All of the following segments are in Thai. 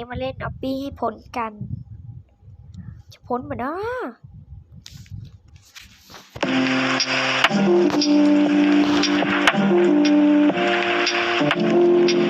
นี้มาเล่นออปปี้ให้พ้นกัน จะพ้นมานะเป็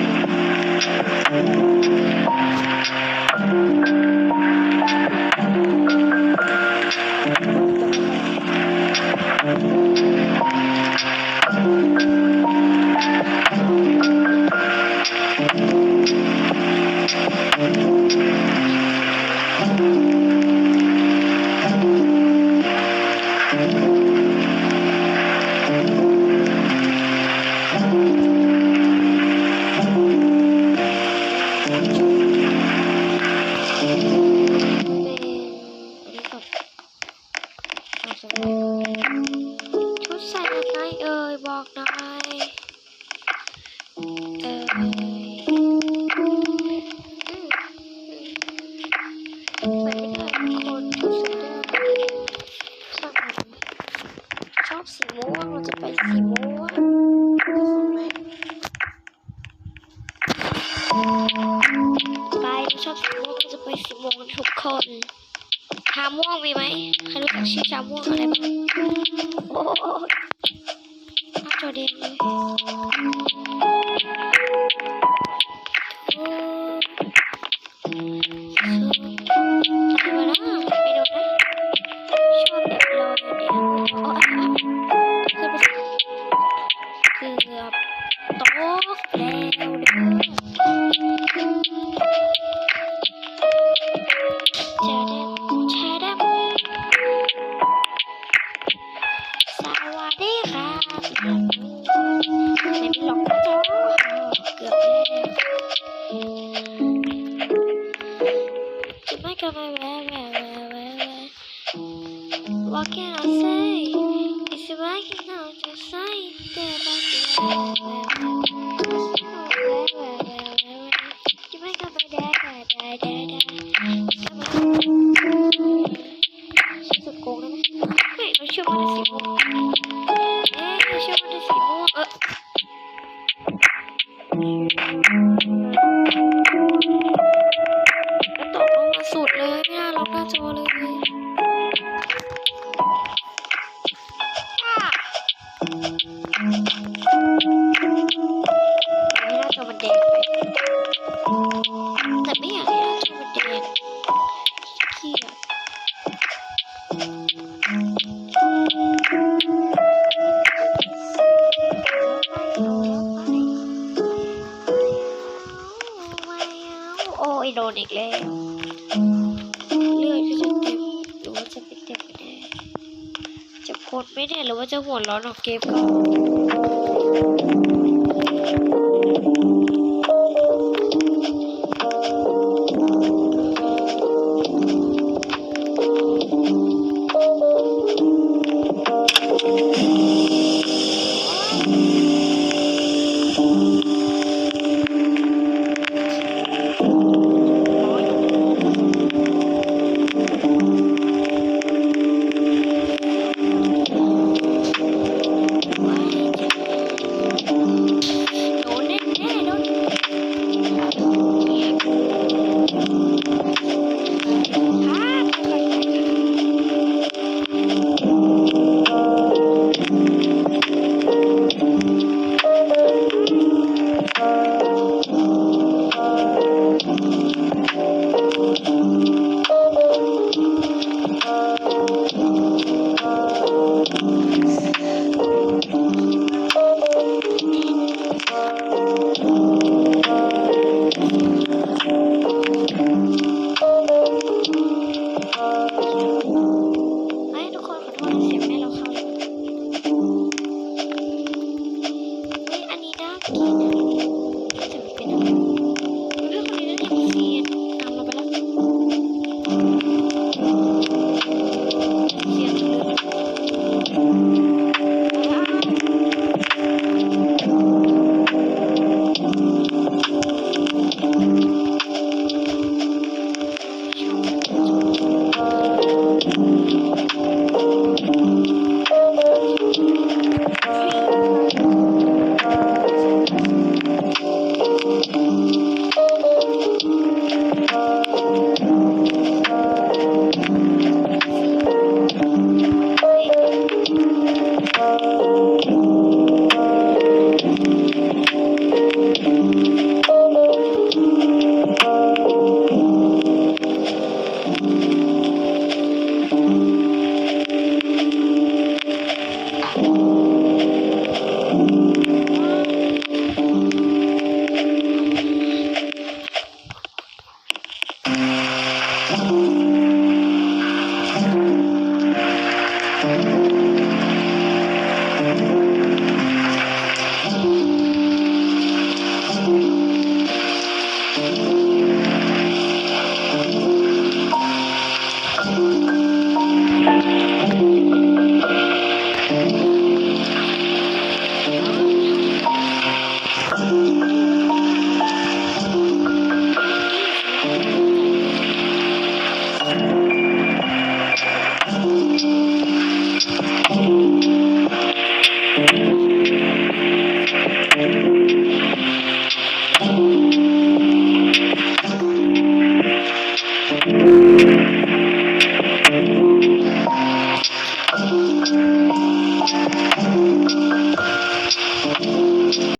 ไปชอบสีม่วงเราจะไปสีม่วงกันทุกคนชาม่วงมีไหมใครรู้จักชื่อชาม่วงอะไรบ้างโอ้ยหน้าจอแดงเลย จะไม่ก็ไม่แวะแวะแวะแวะแวะ What can I say? It's working out just like that, but you make up my dad, dad, dad, dad. ชื่อ ให้หน้าจอมันแดงไปแต่ไม่อยากให้หน้าจอมันแดงเกียจโอ้ยโดนอีกแล้ว โคตรไม่แน่หรือว่าจะหัวร้อนออกเกมก่อน